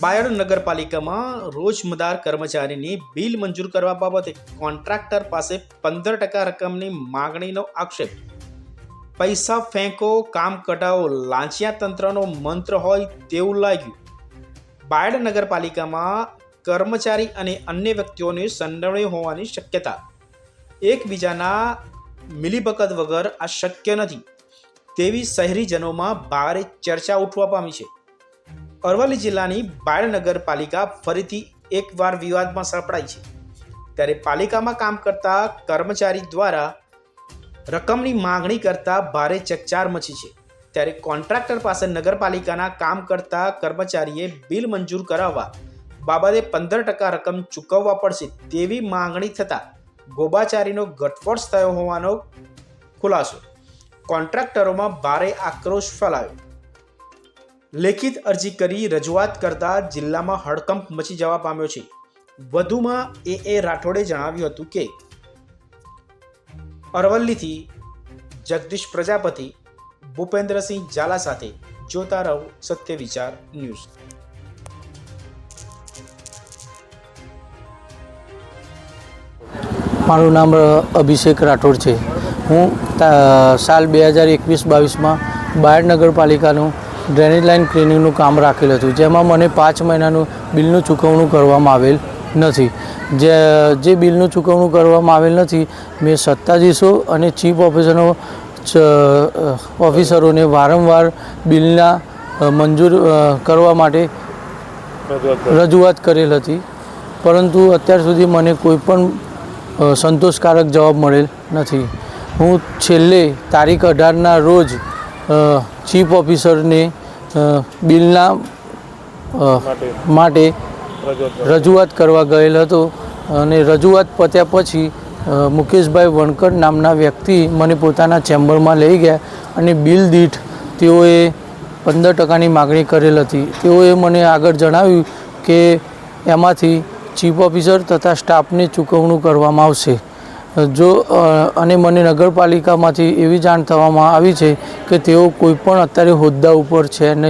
બાયડ નગરપાલિકામાં રોજમદાર કર્મચારીની બિલ મંજૂર કરવા બાબતે કોન્ટ્રાક્ટર પાસે પંદર ટકા રકમની માગણીનો આક્ષેપ. પૈસા ફેંકો, કામ કઢાવો લાંચિયા તંત્રનો મંત્ર હોય તેવું લાગ્યું. બાયડ નગરપાલિકામાં કર્મચારી અને અન્ય વ્યક્તિઓની સંડોવણી હોવાની શક્યતા. એકબીજાના મિલીભગત વગર આ શક્ય નથી. તેવી શહેરીજનોમાં ભારે ચર્ચા ઉઠવા પામી છે. અરવલ્લી જિલ્લાની બાળ નગરપાલિકા ફરીથી એકવાર વિવાદમાં સપડાઈ છે. ત્યારે પાલિકામાં કામ કરતા કર્મચારી દ્વારા રકમની માંગણી કરતા ભારે ચકચાર મચી છે. ત્યારે કોન્ટ્રાક્ટર પાસે નગરપાલિકાના કામ કરતા કર્મચારીએ બિલ મંજૂર કરાવવા બાબતે પંદર ટકા રકમ ચૂકવવા પડશે તેવી માંગણી થતાં ગોબાચારીનો ગટફોડ થયો હોવાનો ખુલાસો કોન્ટ્રાક્ટરોમાં ભારે આક્રોશ ફેલાયો. લેખિત અરજી કરી રજૂઆત કરતા જિલ્લામાં હડકંપ મચી જવા પામ્યો છે. વધુમાં એ. એ. રાઠોડે જણાવ્યું હતું કે, અરવલ્લીથી જગદીશ પ્રજાપતિ, ભૂપેન્દ્રસિંહ ઝાલા સાથે જોતા રહો સત્ય વિચાર ન્યૂઝ. મારું નામ અભિષેક રાઠોડ છે. હું સાલ બે હજાર એકવીસ બાવીસમાં બાયડ નગરપાલિકાનું ડ્રેનેજ લાઇન ક્લિનિંગનું કામ રાખેલ હતું. જેમાં મને પાંચ મહિનાનું બિલનું ચૂકવણું કરવામાં આવેલ નથી. જે જે બિલનું ચૂકવણું કરવામાં આવેલ નથી, મેં સત્તાધીશો અને ચીફ ઓફિસરો ઓફિસરોને વારંવાર બિલના મંજૂર કરવા માટે રજૂઆત કરેલ હતી. પરંતુ અત્યાર સુધી મને કોઈ પણ સંતોષકારક જવાબ મળેલ નથી. હું છેલ્લે તારીખ અઢારના રોજ ચીફ ઓફિસરને બિલના માટે. રજૂઆત કરવા. ગયેલ હતો. અને રજૂઆત પત્યા પછી મુકેશભાઈ વણકર નામના વ્યક્તિ મને પોતાના ચેમ્બરમાં લઈ ગયા અને બિલ દીઠ તેઓએ પંદર ટકાની માગણી કરેલ હતી. તેઓએ મને આગળ જણાવ્યું કે એમાંથી ચીફ ઓફિસર તથા સ્ટાફને ચૂકવણું કરવામાં આવશે. જો અને મને નગરપાલિકામાંથી એવી જાણ થવામાં આવી છે કે તેઓ કોઈ પણ અત્યારે હોદ્દા ઉપર છે નહીં